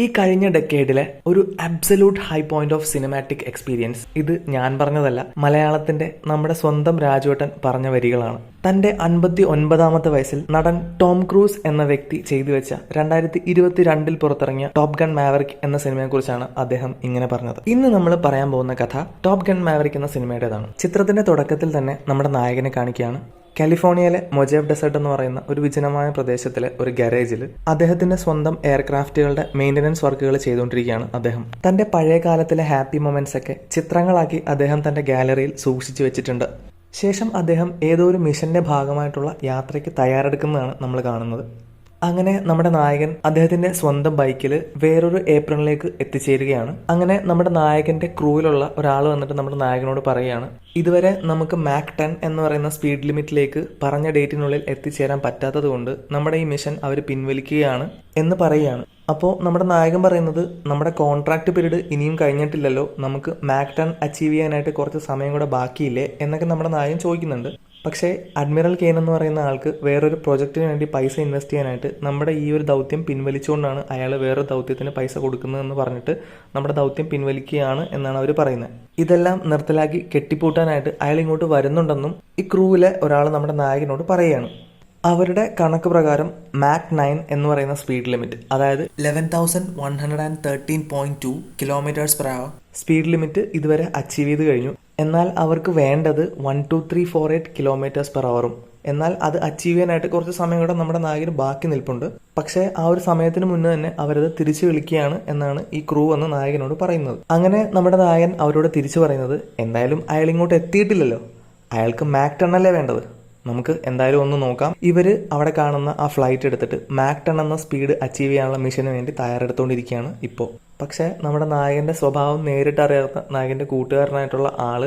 ഈ കഴിഞ്ഞ ഡെക്കേഡിലെ ഒരു absolute high point of cinematic experience ഇത് ഞാൻ പറഞ്ഞതല്ല മലയാളത്തിന്റെ നമ്മുടെ സ്വന്തം രാജുവേട്ടൻ പറഞ്ഞ വരികളാണ്. തന്റെ അൻപത്തി ഒൻപതാമത്തെ വയസ്സിൽ നടൻ ടോം ക്രൂസ് എന്ന വ്യക്തി ചെയ്തു വെച്ച രണ്ടായിരത്തി ഇരുപത്തിരണ്ടിൽ പുറത്തിറങ്ങിയ ടോപ്പ് ഗൺ മാവറിക് എന്ന സിനിമയെക്കുറിച്ചാണ് അദ്ദേഹം ഇങ്ങനെ പറഞ്ഞത്. ഇന്ന് നമ്മൾ പറയാൻ പോകുന്ന കഥ ടോപ്പ് ഗൺ മാവറിക് എന്ന സിനിമയുടേതാണ്. ചിത്രത്തിന്റെ തുടക്കത്തിൽ തന്നെ നമ്മുടെ നായകനെ കാണിക്കുകയാണ് കാലിഫോർണിയയിലെ മൊജേവ് ഡെസേർട്ട് എന്ന് പറയുന്ന ഒരു വിജനമായ പ്രദേശത്തിലെ ഒരു ഗാരേജിൽ അദ്ദേഹത്തിന്റെ സ്വന്തം എയർക്രാഫ്റ്റുകളുടെ മെയിന്റനൻസ് വർക്കുകൾ ചെയ്തുകൊണ്ടിരിക്കുകയാണ് അദ്ദേഹം. തന്റെ പഴയ കാലത്തിലെ ഹാപ്പി മൊമെന്റ്സ് ഒക്കെ ചിത്രങ്ങളാക്കി അദ്ദേഹം തന്റെ ഗാലറിയിൽ സൂക്ഷിച്ചു വെച്ചിട്ടുണ്ട്. ശേഷം അദ്ദേഹം ഏതോ ഒരു മിഷന്റെ ഭാഗമായിട്ടുള്ള യാത്രയ്ക്ക് തയ്യാറെടുക്കുന്നതാണ് നമ്മൾ കാണുന്നത്. അങ്ങനെ നമ്മുടെ നായകൻ അദ്ദേഹത്തിന്റെ സ്വന്തം ബൈക്കിൽ വേറൊരു ഏപ്രണിലേക്ക് എത്തിച്ചേരുകയാണ്. അങ്ങനെ നമ്മുടെ നായകന്റെ ക്രൂവിലുള്ള ഒരാൾ വന്നിട്ട് നമ്മുടെ നായകനോട് പറയുകയാണ് ഇതുവരെ നമുക്ക് മാക് ടെൻ എന്ന് പറയുന്ന സ്പീഡ് ലിമിറ്റിലേക്ക് പറഞ്ഞ ഡേറ്റിനുള്ളിൽ എത്തിച്ചേരാൻ പറ്റാത്തത് കൊണ്ട് നമ്മുടെ ഈ മിഷൻ അവർ പിൻവലിക്കുകയാണ് എന്ന് പറയുകയാണ്. അപ്പോൾ നമ്മുടെ നായകൻ പറയുന്നത് നമ്മുടെ കോൺട്രാക്ട് പീരീഡ് ഇനിയും കഴിഞ്ഞിട്ടില്ലല്ലോ നമുക്ക് മാക് ടെൻ അച്ചീവ് ചെയ്യാനായിട്ട് കുറച്ച് സമയം കൂടെ ബാക്കിയില്ലേ? എന്നൊക്കെ നമ്മുടെ നായകൻ ചോദിക്കുന്നുണ്ട്. പക്ഷേ അഡ്മിറൽ കെയ്ൻ എന്ന് പറയുന്ന ആൾക്ക് വേറൊരു പ്രോജക്റ്റിന് വേണ്ടി പൈസ ഇൻവെസ്റ്റ് ചെയ്യാനായിട്ട് നമ്മുടെ ഈ ഒരു ദൗത്യം പിൻവലിച്ചുകൊണ്ടാണ് അയാൾ വേറൊരു ദൗത്യത്തിന് പൈസ കൊടുക്കുന്നതെന്ന് പറഞ്ഞിട്ട് നമ്മുടെ ദൗത്യം പിൻവലിക്കുകയാണ് എന്നാണ് അവർ പറയുന്നത്. ഇതെല്ലാം നിർത്തലാക്കി കെട്ടിപ്പൂട്ടാനായിട്ട് അയാൾ ഇങ്ങോട്ട് വരുന്നുണ്ടെന്നും ഈ ക്രൂവിലെ ഒരാൾ നമ്മുടെ നായകനോട് പറയുകയാണ്. അവരുടെ കണക്ക് പ്രകാരം മാക് നയൻ എന്ന് പറയുന്ന സ്പീഡ് ലിമിറ്റ് അതായത് eleven thousand one hundred and thirteen point two kilometers per hour speed limit ഇതുവരെ അച്ചീവ് ചെയ്ത് കഴിഞ്ഞു. എന്നാൽ അവർക്ക് വേണ്ടത് one two three four eight kilometers per അവറും എന്നാൽ അത് അച്ചീവ് ചെയ്യാനായിട്ട് കുറച്ച് സമയം കൂടെ നമ്മുടെ നായകന് ബാക്കി നിൽപ്പുണ്ട്. പക്ഷേ ആ ഒരു സമയത്തിന് മുന്നേ തന്നെ അവരത് തിരിച്ചു വിളിക്കുകയാണ് എന്നാണ് ഈ ക്രൂ എന്ന് നായകനോട് പറയുന്നത്. അങ്ങനെ നമ്മുടെ നായകൻ അവരോട് തിരിച്ചു പറയുന്നത് എന്തായാലും അയാൾ ഇങ്ങോട്ട് എത്തിയിട്ടില്ലല്ലോ. അയാൾക്ക് മാക് ടെണ്ണല്ലേ വേണ്ടത്? നമുക്ക് എന്തായാലും ഒന്ന് നോക്കാം. ഇവർ അവിടെ കാണുന്ന ആ ഫ്ലൈറ്റ് എടുത്തിട്ട് മാക്ടൺ എന്ന സ്പീഡ് അച്ചീവ് ചെയ്യാനുള്ള മിഷന് വേണ്ടി തയ്യാറെടുത്തുകൊണ്ടിരിക്കുകയാണ് ഇപ്പോൾ പക്ഷെ നമ്മുടെ നായകന്റെ സ്വഭാവം നേരിട്ട് അറിയാത്ത നായകന്റെ കൂട്ടുകാരനായിട്ടുള്ള ആൾ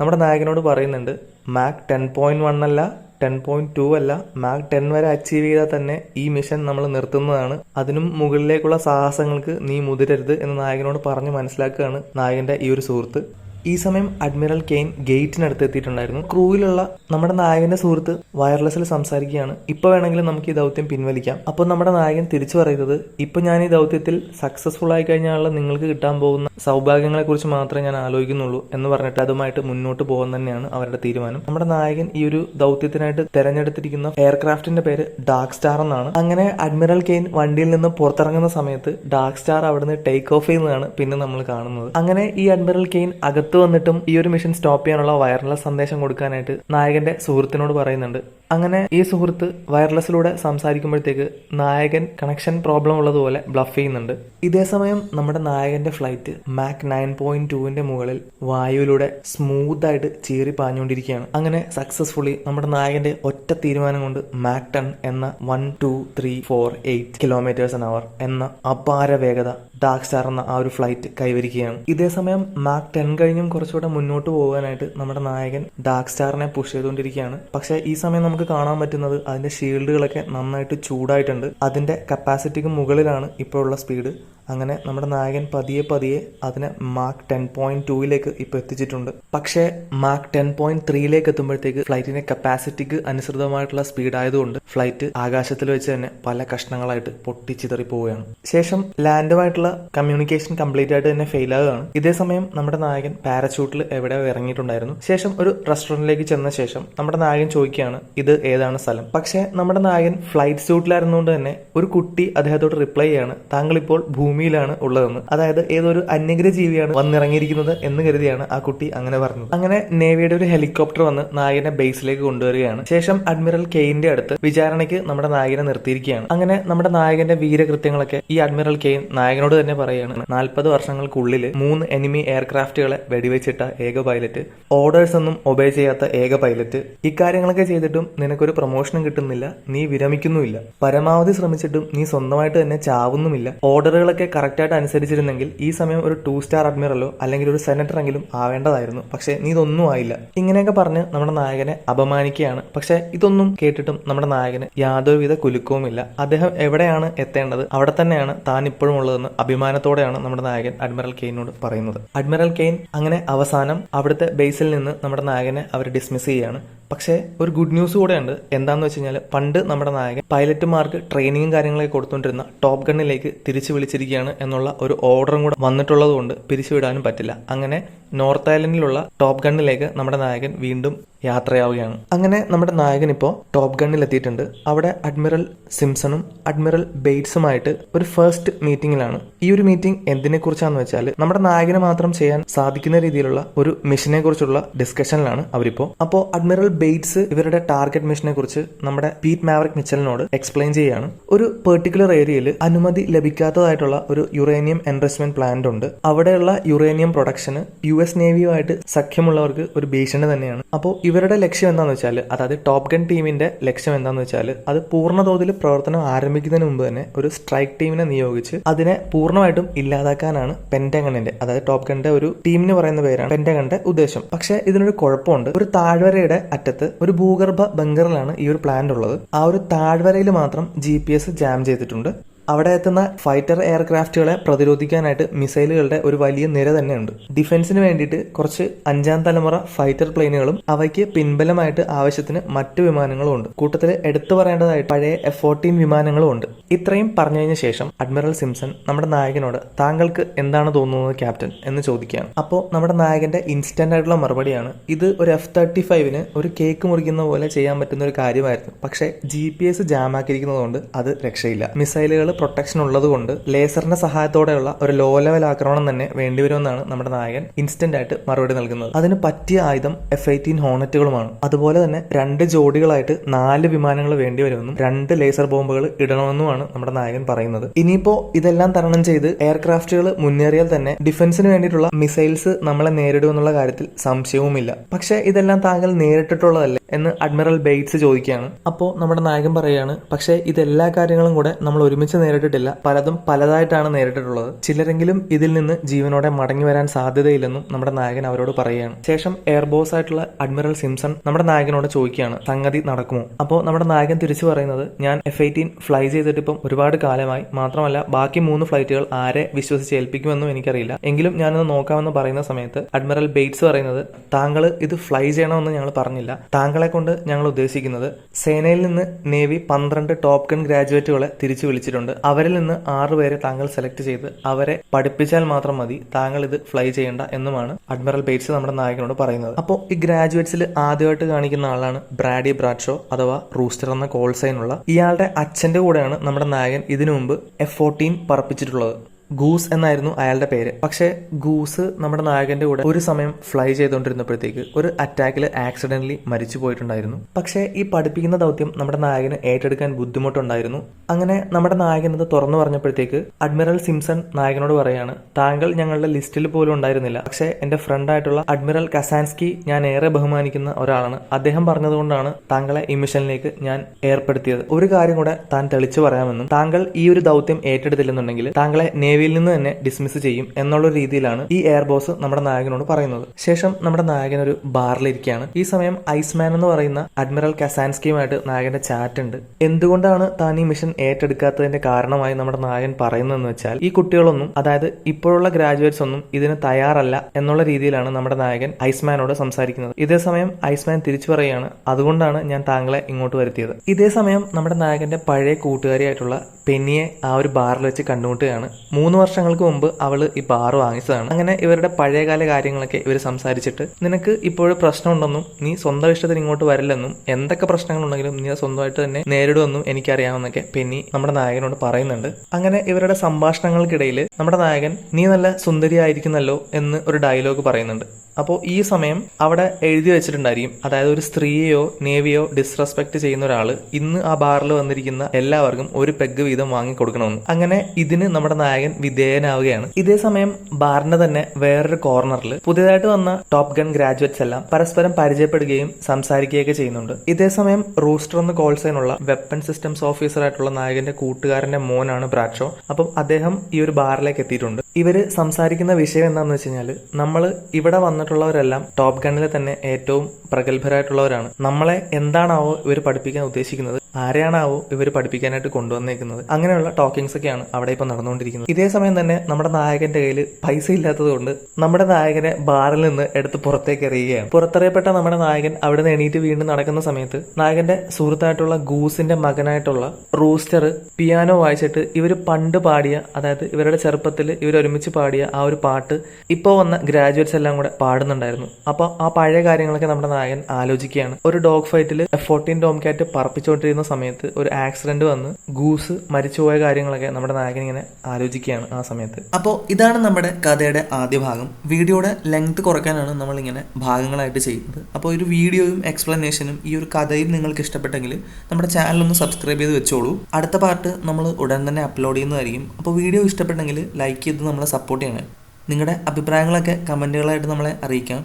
നമ്മുടെ നായകനോട് പറയുന്നുണ്ട് മാക് ടെൻ പോയിന്റ് വൺ അല്ല ടെൻ പോയിന്റ് ടു അല്ല മാക് ടെൻ വരെ അച്ചീവ് ചെയ്താൽ തന്നെ ഈ മിഷൻ നമ്മൾ നിർത്തുന്നതാണ്. അതിനും മുകളിലേക്കുള്ള സാഹസങ്ങൾക്ക് നീ മുതിരരുത് എന്ന് നായകനോട് പറഞ്ഞ് മനസ്സിലാക്കുകയാണ് നായകന്റെ ഈ ഒരു സുഹൃത്ത്. ഈ സമയം അഡ്മിറൽ കെയിൻ ഗേറ്റിനടുത്ത് എത്തിയിട്ടുണ്ടായിരുന്നു ക്രൂവിലുള്ള നമ്മുടെ നായകന്റെ സുഹൃത്ത് വയർലെസ്സിൽ സംസാരിക്കുകയാണ്. ഇപ്പൊ വേണമെങ്കിലും നമുക്ക് ഈ ദൗത്യം പിൻവലിക്കാം. അപ്പോൾ നമ്മുടെ നായകൻ തിരിച്ചു പറയുന്നത് ഇപ്പൊ ഞാൻ ഈ ദൗത്യത്തിൽ സക്സസ്ഫുൾ ആയി കഴിഞ്ഞാലുള്ള നിങ്ങൾക്ക് കിട്ടാൻ പോകുന്ന സൗഭാഗ്യങ്ങളെ കുറിച്ച് മാത്രമേ ഞാൻ ആലോചിക്കുന്നുള്ളൂ എന്ന് പറഞ്ഞിട്ട് അതുമായിട്ട് മുന്നോട്ട് പോകാൻ തന്നെയാണ് അവരുടെ തീരുമാനം. നമ്മുടെ നായകൻ ഈ ഒരു ദൗത്യത്തിനായിട്ട് തെരഞ്ഞെടുത്തിരിക്കുന്ന എയർക്രാഫ്റ്റിന്റെ പേര് ഡാർക്ക് സ്റ്റാർ എന്നാണ്. അങ്ങനെ അഡ്മിറൽ കെയിൻ വണ്ടിയിൽ നിന്ന് പുറത്തിറങ്ങുന്ന സമയത്ത് ഡാർക്ക് സ്റ്റാർ അവിടുന്ന് ടേക്ക് ഓഫ് ചെയ്യുന്നതാണ് പിന്നെ നമ്മൾ കാണുന്നത്. അങ്ങനെ ഈ അഡ്മിറൽ കെയിൻ അകത്ത് വന്നിട്ടും ഈ ഒരു മിഷൻ സ്റ്റോപ്പ് ചെയ്യാനുള്ള വയർലെസ് സന്ദേശം കൊടുക്കാനായിട്ട് നായകന്റെ സുഹൃത്തിനോട് പറയുന്നുണ്ട്. അങ്ങനെ ഈ സുഹൃത്ത് വയർലെസ്സിലൂടെ സംസാരിക്കുമ്പോഴത്തേക്ക് നായകൻ കണക്ഷൻ പ്രോബ്ലം ഉള്ളതുപോലെ ബ്ലഫ് ചെയ്യുന്നുണ്ട്. ഇതേ സമയം നമ്മുടെ നായകന്റെ ഫ്ലൈറ്റ് മാക് നയൻ പോയിന്റ് ടുവിന്റെ മുകളിൽ വായുവിലൂടെ സ്മൂത്ത് ആയിട്ട് ചീറി പാഞ്ഞുകൊണ്ടിരിക്കുകയാണ്. അങ്ങനെ സക്സസ്ഫുള്ളി നമ്മുടെ നായകന്റെ ഒറ്റ തീരുമാനം കൊണ്ട് മാക് ടെൻ എന്ന one two three four eight kilometers an hour എന്ന അപാര വേഗത ഡാർക്ക് സ്റ്റാർ എന്ന ആ ഒരു ഫ്ലൈറ്റ് കൈവരിക്കുകയാണ്. ഇതേ സമയം മാക് ടെൻ കഴിഞ്ഞും കുറച്ചുകൂടെ മുന്നോട്ട് പോകാനായിട്ട് നമ്മുടെ നായകൻ ഡാർക്ക് സ്റ്റാറിനെ പുഷ് ചെയ്തുകൊണ്ടിരിക്കുകയാണ്. പക്ഷേ ഈ സമയം നമുക്ക് കാണാൻ പറ്റുന്നത് അതിന്റെ ഷീൽഡുകളൊക്കെ നന്നായിട്ട് ചൂടായിട്ടുണ്ട്. അതിന്റെ കപ്പാസിറ്റിക്ക് മുകളിലാണ് ഇപ്പോഴുള്ള സ്പീഡ് അങ്ങനെ നമ്മുടെ നായകൻ പതിയെ പതിയെ അതിനെ മാർക്ക് ടെൻ പോയിന്റ് ടൂയിലേക്ക് ഇപ്പോൾ എത്തിച്ചിട്ടുണ്ട്. പക്ഷേ മാർക്ക് ടെൻ പോയിന്റ് ത്രീയിലേക്ക് എത്തുമ്പോഴത്തേക്ക് ഫ്ലൈറ്റിന്റെ കപ്പാസിറ്റിക്ക് അനുസൃതമായിട്ടുള്ള സ്പീഡ് ആയതുകൊണ്ട് ഫ്ലൈറ്റ് ആകാശത്തിൽ വെച്ച് തന്നെ പല കഷ്ണങ്ങളായിട്ട് പൊട്ടിച്ചിതറി പോവുകയാണ്. ശേഷം ലാൻഡുമായിട്ടുള്ള കമ്മ്യൂണിക്കേഷൻ കംപ്ലീറ്റ് ആയിട്ട് തന്നെ ഫെയിൽ ആകുകയാണ് ഇതേ സമയം നമ്മുടെ നായകൻ പാരച്യൂട്ടിൽ എവിടെ ഇറങ്ങിയിട്ടുണ്ടായിരുന്നു. ശേഷം ഒരു റെസ്റ്റോറന്റിലേക്ക് ചെന്ന ശേഷം നമ്മുടെ നായകൻ ചോദിക്കുകയാണ് ഇത് ഏതാണ് സ്ഥലം? പക്ഷേ നമ്മുടെ നായകൻ ഫ്ലൈറ്റ് സ്യൂട്ടിലായിരുന്നുകൊണ്ട് തന്നെ ഒരു കുട്ടി അദ്ദേഹത്തോട് റിപ്ലൈ ചെയ്യാണ് താങ്കൾ ഇപ്പോൾ ഭൂമിയിലാണ് ഉള്ളതെന്ന്. അതായത് ഏതൊരു അന്യഗ്രഹ ജീവിയാണ് വന്നിറങ്ങിയിരിക്കുന്നത് എന്ന് കരുതിയാണ് ആ കുട്ടി അങ്ങനെ പറഞ്ഞത്. അങ്ങനെ നേവിയുടെ ഒരു ഹെലികോപ്റ്റർ വന്ന് നായകനെ ബേസിലേക്ക് കൊണ്ടുവരികയാണ്. ശേഷം അഡ്മിറൽ കെയിന്റെ അടുത്ത് വിചാരണയ്ക്ക് നമ്മുടെ നായകനെ നിർത്തിയിരിക്കുകയാണ്. അങ്ങനെ നമ്മുടെ നായകന്റെ വീരകൃത്യങ്ങളൊക്കെ ഈ അഡ്മിറൽ കെയിൻ നായകനോട് തന്നെ പറയുകയാണ്. നാൽപ്പത് വർഷങ്ങൾക്കുള്ളിൽ മൂന്ന് എനിമി എയർക്രാഫ്റ്റുകളെ വെടിവെച്ചിട്ട ഏക പൈലറ്റ് ഓർഡേഴ്സ് ഒന്നും ഒബേ ചെയ്യാത്ത ഏക പൈലറ്റ് ഇക്കാര്യങ്ങളൊക്കെ ചെയ്തിട്ടും നിനക്കൊരു പ്രൊമോഷനും കിട്ടുന്നില്ല നീ വിരമിക്കുന്നുമില്ല. പരമാവധി ശ്രമിച്ചിട്ടും നീ സ്വന്തമായിട്ട് തന്നെ ചാവുന്നുമില്ല. ഓർഡറുകളൊക്കെ കറക്റ്റായിട്ട് അനുസരിച്ചിരുന്നെങ്കിൽ ഈ സമയം ഒരു ടു സ്റ്റാർ അഡ്മിറലോ അല്ലെങ്കിൽ ഒരു സെനറ്ററെങ്കിലും ആവേണ്ടതായിരുന്നു. പക്ഷേ നീ ഇതൊന്നും ആയില്ല. ഇങ്ങനെയൊക്കെ പറഞ്ഞ് നമ്മുടെ നായകനെ അപമാനിക്കുകയാണ്. പക്ഷേ ഇതൊന്നും കേട്ടിട്ടും നമ്മുടെ നായകന് യാതൊരുവിധ കുലുക്കവുമില്ല. അദ്ദേഹം എവിടെയാണ് എത്തേണ്ടത്? അവിടെ തന്നെയാണ് താൻ ഇപ്പോഴും ഉള്ളതെന്ന് അഭിമാനത്തോടെയാണ് നമ്മുടെ നായകൻ അഡ്മിറൽ കെയിനോട് പറയുന്നത്. അഡ്മിറൽ കെയിൻ അങ്ങനെ അവസാനം അവിടുത്തെ ബേസിൽ നിന്ന് നമ്മുടെ നായകനെ അവർ ഡിസ്മിസ് ചെയ്യുകയാണ്. പക്ഷേ ഒരു ഗുഡ് ന്യൂസ് കൂടെയുണ്ട്. എന്താണെന്ന് വെച്ച് കഴിഞ്ഞാൽ പണ്ട് നമ്മുടെ നായകൻ പൈലറ്റുമാർക്ക് ട്രെയിനിങ്ങും കാര്യങ്ങളൊക്കെ കൊടുത്തുകൊണ്ടിരുന്ന ടോപ്പ് ഗണ്ണിലേക്ക് തിരിച്ചു വിളിച്ചിരിക്കുകയാണ് എന്നുള്ള ഒരു ഓർഡറും കൂടെ വന്നിട്ടുള്ളത് കൊണ്ട് പിരിച്ചുവിടാനും പറ്റില്ല. അങ്ങനെ നോർത്ത് ഐലൻഡിലുള്ള ടോപ്പ് ഗണ്ണിലേക്ക് നമ്മുടെ നായകൻ വീണ്ടും യാത്രയാവുകയാണ്. അങ്ങനെ നമ്മുടെ നായകൻ ഇപ്പോൾ ടോപ്പ് ഗണ്ണിൽ എത്തിയിട്ടുണ്ട്. അവിടെ അഡ്മിറൽ സിംസണും അഡ്മിറൽ ബെയ്റ്റ്സുമായിട്ട് ഒരു ഫസ്റ്റ് മീറ്റിംഗിലാണ് ഈ ഒരു മീറ്റിംഗ് എന്തിനെ കുറിച്ചാന്ന് വെച്ചാൽ നമ്മുടെ നായകന് മാത്രം ചെയ്യാൻ സാധിക്കുന്ന രീതിയിലുള്ള ഒരു മിഷനെ കുറിച്ചുള്ള ഡിസ്കഷനിലാണ് അവരിപ്പോ. അപ്പോൾ അഡ്മിറൽ ബെയ്റ്റ്സ് ഇവരുടെ ടാർഗറ്റ് മിഷനെ കുറിച്ച് നമ്മുടെ പീറ്റ് മാവറിക് മിച്ചലിനോട് എക്സ്പ്ലെയിൻ ചെയ്യുകയാണ്. ഒരു പെർട്ടിക്കുലർ ഏരിയയിൽ അനുമതി ലഭിക്കാത്തതായിട്ടുള്ള ഒരു യുറേനിയം എൻറിച്ച്മെന്റ് പ്ലാന്റ് ഉണ്ട്. അവിടെയുള്ള യുറേനിയം പ്രൊഡക്ഷന് യു എസ് നേവിയുമായിട്ട് സഖ്യമുള്ളവർക്ക് ഒരു ഭീഷണി തന്നെയാണ്. അപ്പോൾ ഇവരുടെ ലക്ഷ്യം എന്താണെന്ന് വെച്ചാൽ അതായത് ടോപ്പ് ഗൺ ടീമിന്റെ ലക്ഷ്യം എന്താണെന്ന് വെച്ചാൽ അത് പൂർണതോതിൽ പ്രവർത്തനം ആരംഭിക്കുന്നതിന് മുമ്പ് തന്നെ ഒരു സ്ട്രൈക്ക് ടീമിനെ നിയോഗിച്ച് അതിനെ പൂർണമായിട്ടും ഇല്ലാതാക്കാനാണ് പെന്റഗണിന്റെ അതായത് ടോപ്പ് ഗണ്ണിന്റെ ഒരു ടീമിന് പറയുന്ന പേരാണ് പെന്റഗണിന്റെ ഉദ്ദേശം. പക്ഷേ ഇതിനൊരു കുഴപ്പമുണ്ട്. ഒരു താഴ്വരയുടെ അറ്റത്ത് ഒരു ഭൂഗർഭ ബങ്കറിലാണ് ഈ ഒരു പ്ലാന്റ് ഉള്ളത്. ആ ഒരു താഴ്വരയിൽ മാത്രം ജി ജാം ചെയ്തിട്ടുണ്ട്. അവിടെ എത്തുന്ന ഫൈറ്റർ എയർക്രാഫ്റ്റുകളെ പ്രതിരോധിക്കാനായിട്ട് മിസൈലുകളുടെ ഒരു വലിയ നിര തന്നെയുണ്ട്. ഡിഫൻസിന് വേണ്ടിയിട്ട് കുറച്ച് അഞ്ചാം തലമുറ ഫൈറ്റർ പ്ലെയിനുകളും അവയ്ക്ക് പിൻബലമായിട്ട് ആവശ്യത്തിന് മറ്റു വിമാനങ്ങളും ഉണ്ട്. കൂട്ടത്തിൽ എടുത്തു പറയേണ്ടതായിട്ട് പഴയ എഫ് ഫോർട്ടീൻ വിമാനങ്ങളും ഉണ്ട്. ഇത്രയും പറഞ്ഞു കഴിഞ്ഞ ശേഷം അഡ്മിറൽ സിംസൺ നമ്മുടെ നായകനോട് താങ്കൾക്ക് എന്താണ് തോന്നുന്നത് ക്യാപ്റ്റൻ എന്ന് ചോദിക്കുകയാണ്. അപ്പോൾ നമ്മുടെ നായകന്റെ ഇൻസ്റ്റന്റ് ആയിട്ടുള്ള മറുപടിയാണ് ഇത് ഒരു എഫ് തേർട്ടി ഫൈവിന് ഒരു കേക്ക് മുറിക്കുന്ന പോലെ ചെയ്യാൻ പറ്റുന്ന ഒരു കാര്യമായിരുന്നു. പക്ഷേ ജി പി എസ് ജാമാക്കിയിരിക്കുന്നതുകൊണ്ട് അത് രക്ഷയില്ല. മിസൈലുകൾ പ്രൊട്ടക്ഷൻ ഉള്ളതുകൊണ്ട് ലേസറിന്റെ സഹായത്തോടെയുള്ള ഒരു ലോ ലെവൽ ആക്രമണം തന്നെ വേണ്ടിവരുമെന്നാണ് നമ്മുടെ നായകൻ ഇൻസ്റ്റന്റ് ആയിട്ട് മറുപടി നൽകുന്നത്. അതിന് പറ്റിയ ആയുധം എഫ് എയ്റ്റീൻ ഹോണറ്റുകളുമാണ് അതുപോലെ തന്നെ രണ്ട് ജോഡികളായിട്ട് നാല് വിമാനങ്ങൾ വേണ്ടിവരുമെന്നും രണ്ട് ലേസർ ബോംബുകൾ ഇടണമെന്നുമാണ് നമ്മുടെ നായകൻ പറയുന്നത്. ഇനിയിപ്പോ ഇതെല്ലാം തരണം ചെയ്ത് എയർക്രാഫ്റ്റുകൾ മുന്നേറിയാൽ തന്നെ ഡിഫൻസിന് വേണ്ടിയിട്ടുള്ള മിസൈൽസ് നമ്മളെ നേരിടുമെന്നുള്ള കാര്യത്തിൽ സംശയവുമില്ല. പക്ഷേ ഇതെല്ലാം താങ്കൾ നേരിട്ടിട്ടുള്ളതല്ലേ എന്ന് അഡ്മിറൽ ബെയ്റ്റ്സ് ചോദിക്കുകയാണ്. അപ്പോൾ നമ്മുടെ നായകൻ പറയുകയാണ് പക്ഷേ ഇതെല്ലാ കാര്യങ്ങളും കൂടെ നമ്മൾ ഒരുമിച്ച് നേരിട്ടിട്ടില്ല. പലതും പലതായിട്ടാണ് നേരിട്ടിട്ടുള്ളത്. ചിലരെങ്കിലും ഇതിൽ നിന്ന് ജീവനോടെ മടങ്ങി വരാൻ സാധ്യതയില്ലെന്നും നമ്മുടെ നായകൻ അവരോട് പറയുകയാണ്. ശേഷം എയർബോസ് ആയിട്ടുള്ള അഡ്മിറൽ സിംസൺ നമ്മുടെ നായകനോട് ചോദിക്കുകയാണ് സംഗതി നടക്കുമോ? അപ്പോൾ നമ്മുടെ നായകൻ തിരിച്ചു പറയുന്നത് ഞാൻ എഫ് എയ്റ്റീൻ ഫ്ലൈ ചെയ്തിട്ട് ഇപ്പം ഒരുപാട് കാലമായി മാത്രമല്ല ബാക്കി മൂന്ന് ഫ്ലൈറ്റുകൾ ആരെ വിശ്വസിച്ച് ഏൽപ്പിക്കുമെന്നും എനിക്കറിയില്ല. എങ്കിലും ഞാനത് നോക്കാമെന്ന് പറയുന്ന സമയത്ത് അഡ്മിറൽ ബെയ്റ്റ്സ് പറയുന്നത് താങ്കൾ ഇത് ഫ്ലൈ ചെയ്യണമെന്ന് ഞങ്ങൾ പറഞ്ഞില്ല. താങ്കളെ കൊണ്ട് ഞങ്ങൾ ഉദ്ദേശിക്കുന്നത് സേനയിൽ നിന്ന് നേവി പന്ത്രണ്ട് ടോപ്പ് ഗൺ ഗ്രാജുവേറ്റുകളെ തിരിച്ചു വിളിച്ചിട്ടുണ്ട്. അവരിൽ നിന്ന് ആറുപേരെ താങ്കൾ സെലക്ട് ചെയ്ത് അവരെ പഠിപ്പിച്ചാൽ മാത്രം മതി. താങ്കൾ ഇത് ഫ്ലൈ ചെയ്യേണ്ട എന്നുമാണ് അഡ്മിറൽ ബേറ്റ്സ് നമ്മുടെ നായകനോട് പറയുന്നത്. അപ്പോൾ ഈ ഗ്രാജുവേറ്റ്സിൽ ആദ്യമായിട്ട് കാണിക്കുന്ന ആളാണ് ബ്രാഡി ബ്രാഡ്ഷോ അഥവാ റൂസ്റ്റർ എന്ന കോൾ സൈനുള്ള ഇയാളുടെ അച്ഛന്റെ കൂടെയാണ് നമ്മുടെ നായകൻ ഇതിനു മുമ്പ് എഫ് ഫോർട്ടീൻ പറപ്പിച്ചിട്ടുള്ളത്. ഗൂസ് എന്നായിരുന്നു അയാളുടെ പേര്. പക്ഷെ ഗൂസ് നമ്മുടെ നായകന്റെ കൂടെ ഒരു സമയം ഫ്ലൈ ചെയ്തുകൊണ്ടിരുന്നപ്പോഴത്തേക്ക് ഒരു അറ്റാക്കിൽ ആക്സിഡന്റലി മരിച്ചു പോയിട്ടുണ്ടായിരുന്നു. പക്ഷേ ഈ പഠിപ്പിക്കുന്ന ദൗത്യം നമ്മുടെ നായകന് ഏറ്റെടുക്കാൻ ബുദ്ധിമുട്ടുണ്ടായിരുന്നു. അങ്ങനെ നമ്മുടെ നായകൻ അത് തുറന്നു പറഞ്ഞപ്പോഴത്തേക്ക് അഡ്മിറൽ സിംസൺ നായകനോട് പറയാണ് താങ്കൾ ഞങ്ങളുടെ ലിസ്റ്റിൽ പോലും ഉണ്ടായിരുന്നില്ല. പക്ഷേ എന്റെ ഫ്രണ്ടായിട്ടുള്ള അഡ്മിറൽ കസാൻസ്കി ഞാൻ ഏറെ ബഹുമാനിക്കുന്ന ഒരാളാണ്. അദ്ദേഹം പറഞ്ഞതുകൊണ്ടാണ് താങ്കളെ ഈ മിഷനിലേക്ക് ഞാൻ ഏർപ്പെടുത്തിയത്. ഒരു കാര്യം കൂടെ താൻ തെളിച്ചു പറയാമെന്നും താങ്കൾ ഈ ഒരു ദൗത്യം ഏറ്റെടുത്തില്ലെന്നുണ്ടെങ്കിൽ താങ്കളെ നേവിയിൽ നിന്ന് തന്നെ ഡിസ്മിസ് ചെയ്യും എന്നുള്ള രീതിയിലാണ് ഈ എയർ ബോസ് നമ്മുടെ നായകനോട് പറയുന്നത്. ശേഷം നമ്മുടെ നായകൻ ഒരു ബാറിലിരിക്കുകയാണ് ഈ സമയം ഐസ്മാൻ എന്ന് പറയുന്ന അഡ്മിറൽ കസാൻസ്കിയുമായിട്ട് നായകന്റെ ചാറ്റ് ഉണ്ട്. എന്തുകൊണ്ടാണ് താൻ ഈ മിഷൻ ഏറ്റെടുക്കാത്തതിന്റെ കാരണമായി നമ്മുടെ നായകൻ പറയുന്നതെന്ന് വെച്ചാൽ ഈ കുട്ടികളൊന്നും അതായത് ഇപ്പോഴുള്ള ഗ്രാജുവേറ്റ്സ് ഒന്നും ഇതിന് തയ്യാറല്ല എന്നുള്ള രീതിയിലാണ് നമ്മുടെ നായകൻ ഐസ്മാനോട് സംസാരിക്കുന്നത്. ഇതേ സമയം ഐസ്മാൻ തിരിച്ചു പറയുകയാണ് അതുകൊണ്ടാണ് ഞാൻ താങ്കളെ ഇങ്ങോട്ട് വരുത്തിയത്. ഇതേ സമയം നമ്മുടെ നായകന്റെ പഴയ കൂട്ടുകാരിയായിട്ടുള്ള പെന്നിയെ ആ ഒരു ബാറിൽ വെച്ച് കണ്ടുമുട്ടുകയാണ്. മൂന്ന് വർഷങ്ങൾക്ക് മുമ്പ് അവൾ ഈ ബാർ വാങ്ങിച്ചതാണ്. അങ്ങനെ ഇവരുടെ പഴയകാല കാര്യങ്ങളൊക്കെ ഇവർ സംസാരിച്ചിട്ട് നിനക്ക് ഇപ്പോഴും പ്രശ്നമുണ്ടെന്നും നീ സ്വന്തം ഇഷ്ടത്തിന് ഇങ്ങോട്ട് വരില്ലെന്നും എന്തൊക്കെ പ്രശ്നങ്ങളുണ്ടെങ്കിലും നീ സ്വന്തമായിട്ട് തന്നെ നേരിടുമെന്നും എനിക്കറിയാമെന്നൊക്കെ പെന്നി നമ്മുടെ നായകനോട് പറയുന്നുണ്ട്. അങ്ങനെ ഇവരുടെ സംഭാഷണങ്ങൾക്കിടയിൽ നമ്മുടെ നായകൻ നീ നല്ല സുന്ദരിയായിരിക്കുന്നല്ലോ എന്ന് ഒരു ഡയലോഗ് പറയുന്നുണ്ട്. അപ്പോൾ ഈ സമയം അവിടെ എഴുതി വെച്ചിട്ടുണ്ടായിരിക്കും. അതായത് ഒരു സ്ത്രീയെയോ നേവിയോ ഡിസ്റെസ്പെക്ട് ചെയ്യുന്ന ഒരാൾ ഇന്ന് ആ ബാറിൽ വന്നിരിക്കുന്ന എല്ലാവർക്കും ഒരു പെഗ് വീതം വാങ്ങി കൊടുക്കണമെന്ന്. അങ്ങനെ ഇതിന് നമ്മുടെ നായകൻ വിധേയനാവുകയാണ്. ഇതേ സമയം ബാറിന്റെ തന്നെ വേറൊരു കോർണറിൽ പുതിയതായിട്ട് വന്ന ടോപ് ഗൺ ഗ്രാജുവേറ്റ്സ് എല്ലാം പരസ്പരം പരിചയപ്പെടുകയും സംസാരിക്കുകയൊക്കെ ചെയ്യുന്നുണ്ട്. ഇതേ സമയം റൂസ്റ്റർ എന്ന് കോൾ ചെയ്യാനുള്ള വെപ്പൺ സിസ്റ്റംസ് ഓഫീസർ ആയിട്ടുള്ള നായകന്റെ കൂട്ടുകാരന്റെ മോനാണ് ബ്രാഡ്ഷോ അപ്പം അദ്ദേഹം ഈ ഒരു ബാറിലേക്ക് എത്തിയിട്ടുണ്ട്. ഇവർ സംസാരിക്കുന്ന വിഷയം എന്താണെന്ന് വെച്ച് കഴിഞ്ഞാൽ നമ്മൾ ഇവിടെ വന്നിട്ടുള്ളവരെല്ലാം ടോപ്പ് ഗണ്ണിലെ തന്നെ ഏറ്റവും പ്രഗത്ഭരായിട്ടുള്ളവരാണ്. നമ്മളെ എന്താണാവോ ഇവർ പഠിപ്പിക്കാൻ ഉദ്ദേശിക്കുന്നത്? ആരെയാണാവോ ഇവർ പഠിപ്പിക്കാനായിട്ട് കൊണ്ടുവന്നേക്കുന്നത്. അങ്ങനെയുള്ള ടോക്കിങ്സ് ഒക്കെയാണ് അവിടെ ഇപ്പോൾ നടന്നുകൊണ്ടിരിക്കുന്നത്. ഇതേ സമയം തന്നെ നമ്മുടെ നായകന്റെ കയ്യിൽ പൈസ ഇല്ലാത്തതുകൊണ്ട് നമ്മുടെ നായകനെ ബാറിൽ നിന്ന് എടുത്ത് പുറത്തേക്ക് എറിയുകയാണ്. പുറത്തെറിയപ്പെട്ട നമ്മുടെ നായകൻ അവിടെ നിന്ന് എണീറ്റ് വീണ്ടും നടക്കുന്ന സമയത്ത് നായകന്റെ സുഹൃത്തായിട്ടുള്ള ഗൂസിന്റെ മകനായിട്ടുള്ള റൂസ്റ്റർ പിയാനോ വായിച്ചിട്ട് ഇവർ പണ്ട് പാടിയ അതായത് ഇവരുടെ ചെറുപ്പത്തിൽ ഇവർ ഒരുമിച്ച് പാടിയ ആ ഒരു പാട്ട് ഇപ്പോൾ വന്ന ഗ്രാജുവേറ്റ്സ് എല്ലാം കൂടെ പാടുന്നുണ്ടായിരുന്നു. അപ്പോൾ ആ പഴയ കാര്യങ്ങളൊക്കെ നമ്മുടെ നായകൻ ആലോചിക്കുകയാണ്. ഒരു ഡോഗ് ഫൈറ്റിൽ ഫോർട്ടീൻ ഡോം കാറ്റ് പറപ്പിച്ചുകൊണ്ടിരുന്ന സമയത്ത് ഒരു ആക്സിഡന്റ് വന്ന് ഗൂസ് മരിച്ചുപോയ കാര്യങ്ങളൊക്കെ നമ്മുടെ നായകൻ ഇങ്ങനെ ആലോചിക്കുകയാണ് ആ സമയത്ത്. അപ്പോൾ ഇതാണ് നമ്മുടെ കഥയുടെ ആദ്യ ഭാഗം. വീഡിയോയുടെ ലെങ്ത് കുറയ്ക്കാനാണ് നമ്മൾ ഇങ്ങനെ ഭാഗങ്ങളായിട്ട് ചെയ്യുന്നത്. അപ്പോൾ ഒരു വീഡിയോയും എക്സ്പ്ലനേഷനും ഈ ഒരു കഥയും നിങ്ങൾക്ക് ഇഷ്ടപ്പെട്ടെങ്കിൽ നമ്മുടെ ചാനൽ ഒന്ന് സബ്സ്ക്രൈബ് ചെയ്ത് വെച്ചോളൂ. അടുത്ത പാർട്ട് നമ്മൾ ഉടൻ തന്നെ അപ്ലോഡ് ചെയ്യുന്നതായിരിക്കും. അപ്പോൾ വീഡിയോ ഇഷ്ടപ്പെട്ടെങ്കിൽ ലൈക്ക് ചെയ്ത് നമ്മളെ സപ്പോർട്ട് ചെയ്യണം. നിങ്ങളുടെ അഭിപ്രായങ്ങളൊക്കെ കമന്റുകളായിട്ട് നമ്മളെ അറിയിക്കാം.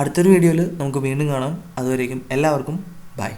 അടുത്തൊരു വീഡിയോയിൽ നമുക്ക് വീണ്ടും കാണാം. അതുവരേക്കും എല്ലാവർക്കും ബൈ